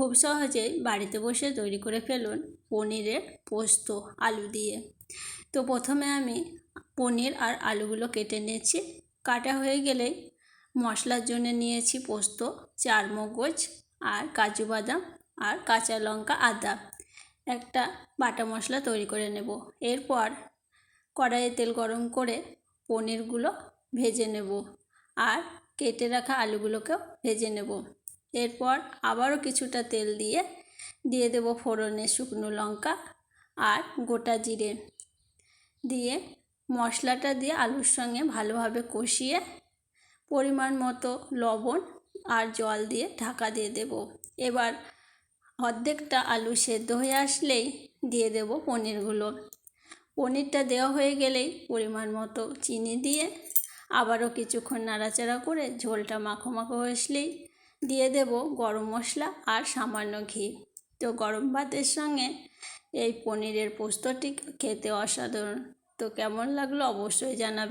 খুব সহজেই বাড়িতে বসে তৈরি করে ফেলুন পনিরের পোস্ত, আলু দিয়ে। তো প্রথমে আমি পনির আর আলুগুলো কেটে নিয়েছি। কাটা হয়ে গেলেই মশলার জন্য নিয়েছি পোস্ত চার মগজ আর কাজু বাদাম আর কাঁচা লঙ্কা আদা। একটা বাটা মশলা তৈরি করে নেব। এরপর কড়াইয়ে তেল গরম করে পনিরগুলো ভেজে নেব আর কেটে রাখা আলুগুলোকেও ভেজে নেব। এরপর আবারও কিছুটা তেল দিয়ে দিয়ে দেব ফোড়নে শুকনো লঙ্কা আর গোটা জিরে। দিয়ে মশলাটা দিয়ে আলুর সঙ্গে ভালোভাবে কষিয়ে পরিমাণ মতো লবণ আর জল দিয়ে ঢাকা দিয়ে দেব। এবার অর্ধেকটা আলু সেদ্ধ হয়ে আসলেই দিয়ে দেব পনিরগুলো। পনিরটা দেওয়া হয়ে গেলেই পরিমাণ মতো চিনি দিয়ে আবারও কিছুক্ষণ নাড়াচাড়া করে ঝোলটা মাখো মাখো আসলেই দিয়ে দেব গরম মশলা আর সামান্য ঘি। তো গরম ভাতের সঙ্গে এই পনিরের পোস্তটি খেতে অসাধারণ। তো কেমন লাগল অবশ্যই জানাবে।